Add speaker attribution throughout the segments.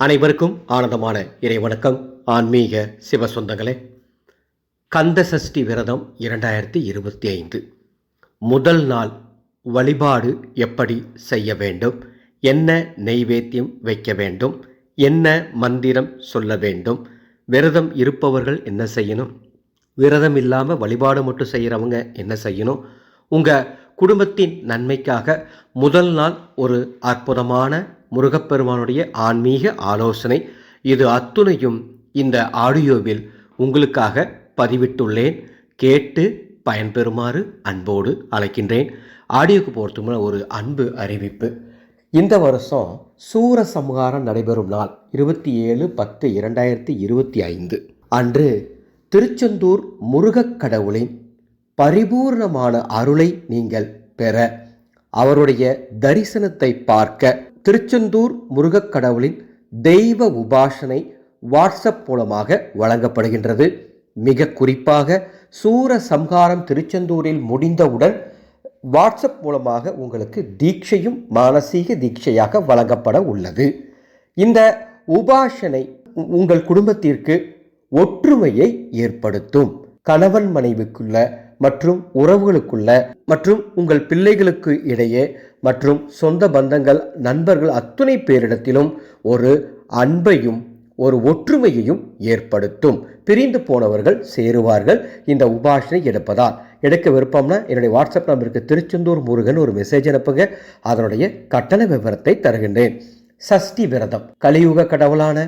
Speaker 1: அனைவருக்கும் ஆனந்தமான இறைவணக்கம். ஆன்மீக சிவ சொந்தங்களே கந்த சஷ்டி விரதம் இரண்டாயிரத்தி இருபத்தி ஐந்து. முதல் நாள் வழிபாடு எப்படி செய்ய வேண்டும்? என்ன நெய்வேத்தியம் வைக்க வேண்டும்? என்ன மந்திரம் சொல்ல வேண்டும்? விரதம் இருப்பவர்கள் என்ன செய்யணும்? விரதம் இல்லாமல் வழிபாடு மட்டும் செய்கிறவங்க என்ன செய்யணும்? உங்கள் குடும்பத்தின் நன்மைக்காக முதல் நாள் ஒரு அற்புதமான முருகப்பெருமானுடைய ஆன்மீக ஆலோசனை. இது அத்துணையும் இந்த ஆடியோவில் உங்களுக்காக பதிவிட்டுள்ளேன். கேட்டு பயன்பெறுமாறு அன்போடு அழைக்கின்றேன். ஆடியோக்கு பொறுத்துமான ஒரு அன்பு அறிவிப்பு. இந்த வருஷம் சூரசம்ஹாரம் நடைபெறும் நாள் இருபத்தி ஏழு பத்து இரண்டாயிரத்தி இருபத்தி ஐந்து. அன்று திருச்செந்தூர் முருகக் கடவுளின் பரிபூர்ணமான அருளை நீங்கள் பெற அவருடைய தரிசனத்தை பார்க்க திருச்செந்தூர் முருகக் கடவுளின் தெய்வ உபாசனை வாட்ஸ்அப் மூலமாக வழங்கப்படுகின்றது. மிக குறிப்பாக சூர சம்ஹாரம் திருச்செந்தூரில் முடிந்தவுடன் வாட்ஸ்அப் மூலமாக உங்களுக்கு தீட்சையும் மானசீக தீட்சையாக வழங்கப்பட உள்ளது. இந்த உபாசனை உங்கள் குடும்பத்திற்கு ஒற்றுமையை ஏற்படுத்தும். கணவன் மனைவிக்குள்ள மற்றும் உறவுகளுக்குள்ள மற்றும் உங்கள் பிள்ளைகளுக்கு இடையே மற்றும் சொந்த பந்தங்கள் நண்பர்கள் அத்துணை பேரிடத்திலும் ஒரு அன்பையும் ஒரு ஒற்றுமையையும் ஏற்படுத்தும். பிரிந்து போனவர்கள் சேருவார்கள். இந்த உபாஷனை எடுப்பதால். எடுக்க விருப்பம்னா என்னுடைய வாட்ஸ்அப் நம்பருக்கு திருச்செந்தூர் முருகன் ஒரு மெசேஜ் அனுப்புங்க. அதனுடைய கட்டண விவரத்தை தருகின்றேன். சஷ்டி விரதம். கலியுக கடவுளான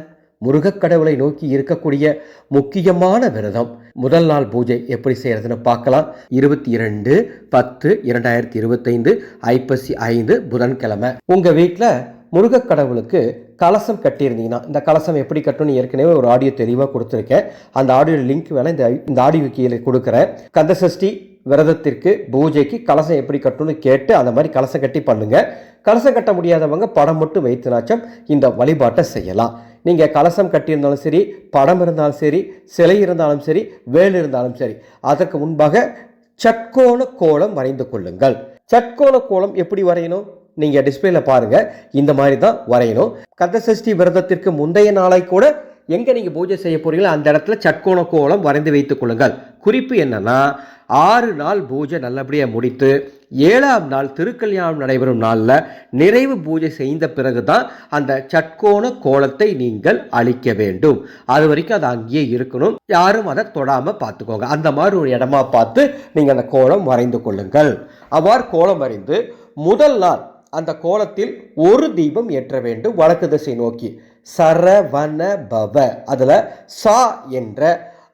Speaker 1: முருகக் கடவுளை நோக்கி இருக்கக்கூடிய முக்கியமான விரதம். முதல் நாள் பூஜை எப்படி செய்யறதுன்னு பார்க்கலாம். இருபத்தி இரண்டு பத்து இரண்டாயிரத்தி இருபத்தைந்து ஐப்பசி ஐந்து புதன்கிழமை. உங்கள் வீட்டில் முருகக் கடவுளுக்கு கலசம் கட்டியிருந்தீங்கன்னா இந்த கலசம் எப்படி கட்டணும்னு ஏற்கனவே ஒரு ஆடியோ தெளிவாக கொடுத்துருக்கேன். அந்த ஆடியோ லிங்க் வேணால் இந்த இந்த ஆடியோ கீழே கொடுக்குறேன். கந்தசஷ்டி விரதத்திற்கு பூஜைக்கு கலசம் எப்படி கட்டணும்னு கேட்டு அந்த மாதிரி கலசம் கட்டி பண்ணுங்கள் கலசம் கட்ட முடியாதவங்க படம் மட்டும் வைத்துனாச்சும் இந்த வழிபாட்டை செய்யலாம். நீங்கள் கலசம் கட்டியிருந்தாலும் சரி படம் இருந்தாலும் சரி சிலை இருந்தாலும் சரி வேல் இருந்தாலும் சரி அதற்கு முன்பாக சட்கோண கோலம் வரைந்து கொள்ளுங்கள். சட்கோண கோலம் எப்படி வரையணும்? நீங்கள் டிஸ்பிளேல பாருங்கள் இந்த மாதிரி தான் வரையணும். கந்தசஷ்டி விரதத்திற்கு முந்தைய நாளை கூட எங்கே நீங்கள் பூஜை செய்ய போகிறீங்களோ அந்த இடத்துல சட்கோண கோலம் வரைந்து வைத்துக் கொள்ளுங்கள். குறிப்பு என்னன்னா ஆறு நாள் பூஜை நல்லபடியாக முடித்து ஏழாம் நாள் திருக்கல்யாணம் நடைபெறும் நாளில் நிறைவு பூஜை செய்த பிறகு தான் அந்த சட்கோண கோலத்தை நீங்கள் அழிக்க வேண்டும். அது வரைக்கும் அது அங்கேயே இருக்கணும். யாரும் அதை தொடாமல் பார்த்துக்கோங்க. அந்த மாதிரி ஒரு இடமா பார்த்து நீங்கள் அந்த கோலம் வரைந்து கொள்ளுங்கள். அவ்வாறு கோலம் வரைந்து முதல் நாள் அந்த கோலத்தில் ஒரு தீபம் ஏற்ற வேண்டும். வடக்கு திசை நோக்கி. சரவண பவ அதில் சா என்ற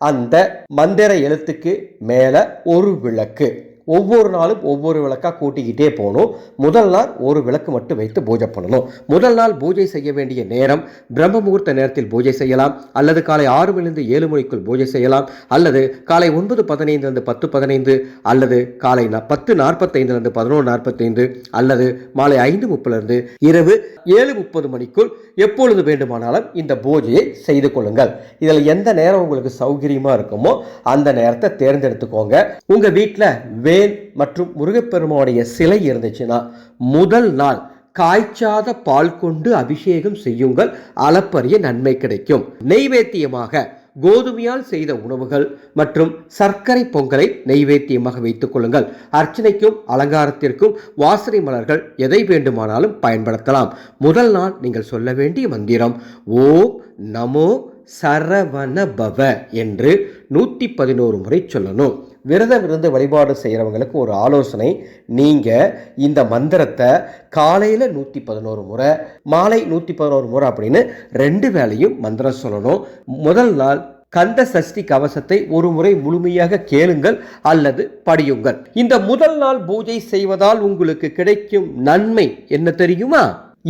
Speaker 1: அந்த மந்திர எழுத்துக்கு மேலே ஒரு விளக்கு. ஒவ்வொரு நாளும் ஒவ்வொரு விளக்காக கூட்டிக்கிட்டே போகணும். முதல் நாள் ஒரு விளக்கு மட்டும் வைத்து பூஜை பண்ணணும். முதல் நாள் பூஜை செய்ய வேண்டிய நேரம் பிரம்ம முகூர்த்த நேரத்தில் பூஜை செய்யலாம். அல்லது காலை ஆறு மணிலிருந்து ஏழு மணிக்குள் பூஜை செய்யலாம். அல்லது காலை ஒன்பது பதினைந்துலேருந்து பத்து பதினைந்து. அல்லது காலை பத்து நாற்பத்தைந்துலேருந்து பதினொன்று நாற்பத்தைந்து. அல்லது மாலை ஐந்து முப்பதுலேருந்து இரவு ஏழு முப்பது மணிக்குள் எப்பொழுது வேண்டுமானாலும் இந்த பூஜையை செய்து கொள்ளுங்கள். இதில் எந்த நேரம் உங்களுக்கு சௌகரியமாக இருக்குமோ அந்த நேரத்தை தேர்ந்தெடுத்துக்கோங்க. உங்கள் வீட்டில் வேல் மற்றும் முருகப்பெருமானுடைய சிலை இருந்துச்சுன்னா முதல் நாள் காய்ச்சாத பால் கொண்டு அபிஷேகம் செய்யுங்கள். அளப்பரிய நன்மை கிடைக்கும். நெய்வேத்தியமாக கோதுமையால் செய்த உணவுகள் மற்றும் சர்க்கரை பொங்கலை நெய்வேத்தியமாக வைத்துக் கொள்ளுங்கள். அர்ச்சனைக்கும் அலங்காரத்திற்கும் வாசனை மலர்கள் எதை வேண்டுமானாலும் பயன்படுத்தலாம். முதல் நாள் நீங்கள் சொல்ல வேண்டிய மந்திரம் ஓம் நமோ சரவண பவ என்று நூற்றி பதினோரு முறை சொல்லணும். விரதம் இருந்து வழிபாடு செய்கிறவங்களுக்கு ஒரு ஆலோசனை. நீங்கள் இந்த மந்திரத்தை காலையில் நூற்றி பதினோரு முறை மாலை நூற்றி பதினோரு முறை அப்படின்னு ரெண்டு வேலையும் மந்திரம் சொல்லணும். முதல் நாள் கந்த சஷ்டி கவசத்தை ஒரு முறை முழுமையாக கேளுங்கள் அல்லது படியுங்கள். இந்த முதல் நாள் பூஜை செய்வதால் உங்களுக்கு கிடைக்கும் நன்மை என்ன தெரியுமா?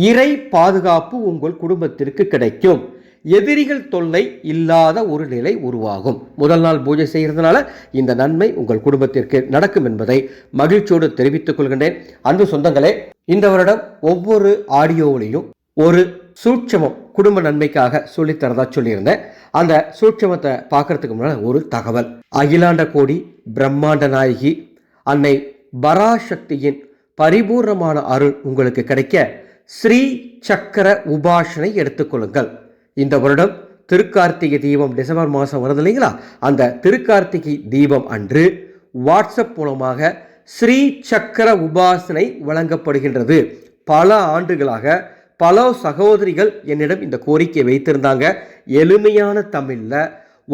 Speaker 1: இறை பாதுகாப்பு உங்கள் குடும்பத்திற்கு கிடைக்கும். எதிரிகள் தொல்லை இல்லாத ஒரு நிலை உருவாகும். முதல் நாள் பூஜை செய்கிறதுனால இந்த நன்மை உங்கள் குடும்பத்திற்கு நடக்கும் என்பதை மகிழ்ச்சியோடு தெரிவித்துக் கொள்கின்றேன். அன்பு சொந்தங்களே இந்த வருடம் ஒவ்வொரு ஆடியோவிலையும் ஒரு சூட்சமம் குடும்ப நன்மைக்காக சொல்லித்தரதா சொல்லியிருந்தேன். அந்த சூட்சமத்தை பார்க்கறதுக்கு முன்னால் ஒரு தகவல். அகிலாண்ட கோடி பிரம்மாண்ட நாயகி அன்னை பராசக்தியின் பரிபூர்ணமான அருள் உங்களுக்கு கிடைக்க ஸ்ரீ சக்கர உபாசனை எடுத்துக்கொள்ளுங்கள் இந்த வருடம் திருக்கார்த்திகை தீபம் டிசம்பர் மாதம் வருது இல்லைங்களா? அந்த திருக்கார்த்திகை தீபம் அன்று வாட்ஸ்அப் மூலமாக ஸ்ரீ சக்கர உபாசனை வழங்கப்படுகின்றது. பல ஆண்டுகளாக பல சகோதரிகள் என்னிடம் இந்த கோரிக்கையை வைத்திருந்தாங்க. எளிமையான தமிழில்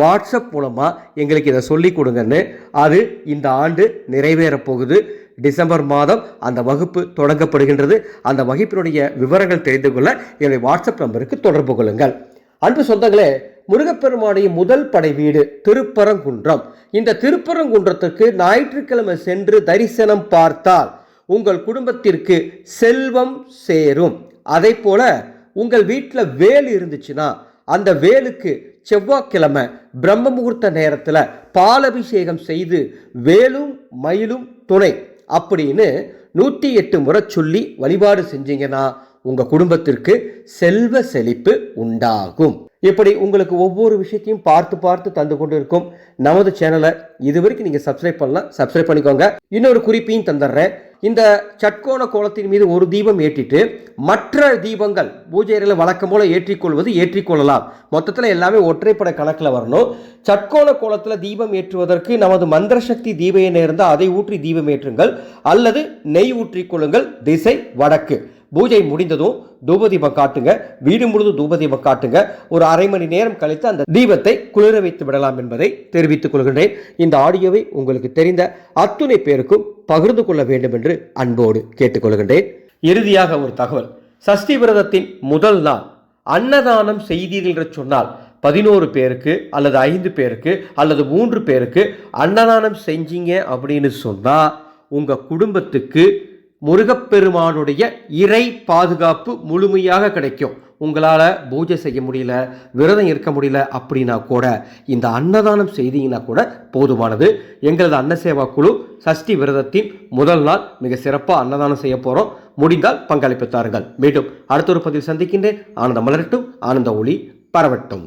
Speaker 1: வாட்ஸ்அப் மூலமாக எங்களுக்கு இதை சொல்லி கொடுங்கன்னு. அது இந்த ஆண்டு நிறைவேறப் போகுது. டிசம்பர் மாதம் அந்த வகுப்பு தொடங்கப்படுகின்றது. அந்த வகுப்பினுடைய விவரங்கள் தெரிந்து கொள்ள என்னுடைய வாட்ஸ்அப் நம்பருக்கு தொடர்பு கொள்ளுங்கள். அன்பு சொந்தங்களே முருகப்பெருமானுடைய முதல் படை வீடு திருப்பரங்குன்றம். இந்த திருப்பரங்குன்றத்துக்கு ஞாயிற்றுக்கிழமை சென்று தரிசனம் பார்த்தால் உங்கள் குடும்பத்திற்கு செல்வம் சேரும். அதே போல உங்கள் வீட்டில் வேல் இருந்துச்சுன்னா அந்த வேலுக்கு செவ்வாய்க்கிழமை பிரம்ம முகூர்த்த நேரத்தில் பாலபிஷேகம் செய்து வேலும் மயிலும் துணை. அப்படின்னு நூற்றி எட்டு முறை சொல்லி வழிபாடு செஞ்சீங்கன்னா உங்கள் குடும்பத்திற்கு செல்வ செழிப்பு உண்டாகும். இப்படி உங்களுக்கு ஒவ்வொரு விஷயத்தையும் பார்த்து பார்த்து தந்து கொண்டு இருக்கும் நமது சேனலை இதுவரைக்கும் நீங்கள் சப்ஸ்கிரைப் பண்ணலாம் சப்ஸ்கிரைப் பண்ணிக்கோங்க. இன்னொரு குறிப்பையும் தந்துடுறேன். இந்த சட்கோண கோலத்தின் மீது ஒரு தீபம் ஏற்றிட்டு மற்ற தீபங்கள் பூஜை அறையில் வழக்கம் போல ஏற்றிக்கொள்வது ஏற்றிக்கொள்ளலாம். மொத்தத்தில் எல்லாமே ஒற்றைப்பட கணக்கில் வரணும். சட்கோண கோலத்தில் தீபம் ஏற்றுவதற்கு நமது மந்திர சக்தி தீப எண்ணெய் இருந்தால் அதை ஊற்றி தீபம் ஏற்றுங்கள். அல்லது நெய் ஊற்றிக்கொள்ளுங்கள் திசை வடக்கு. பூஜை முடிந்ததும் தூபதீபம் காட்டுங்க. வீடு முழுதும் தூபதீபம் காட்டுங்க. ஒரு அரை மணி நேரம் கழித்து அந்த தீபத்தை குளிர வைத்து விடலாம் என்பதை தெரிவித்துக் கொள்கின்றேன். இந்த ஆடியோவை உங்களுக்கு தெரிந்த அத்துணை பேருக்கும் பகிர்ந்து கொள்ள வேண்டும் என்று அன்போடு கேட்டுக்கொள்கின்றேன் இறுதியாக ஒரு தகவல். சஷ்டி விரதத்தின் முதல் நாள். அன்னதானம் செய்தீர்கள் என்று சொன்னால் பதினோரு பேருக்கு அல்லது ஐந்து பேருக்கு அல்லது மூன்று பேருக்கு அன்னதானம் செஞ்சீங்க அப்படின்னு சொன்னால் உங்கள் குடும்பத்துக்கு முருகப்பெருமானுடைய இறை பாதுகாப்பு முழுமையாக கிடைக்கும். உங்களால் பூஜை செய்ய முடியல விரதம் இருக்க முடியல அப்படின்னா கூட இந்த அன்னதானம் செய்தீங்கன்னா கூட போதுமானது. எங்களது அன்னசேவா குழு சஷ்டி விரதத்தின் முதல் நாள் மிக சிறப்பாக அன்னதானம் செய்ய போகிறோம் முடிந்தால் பங்களிப்பு தாருங்கள். மீண்டும் அடுத்த ஒரு பதிவு சந்திக்கின்றேன். ஆனந்தம் மலரட்டும் ஆனந்த ஒளி பரவட்டும்.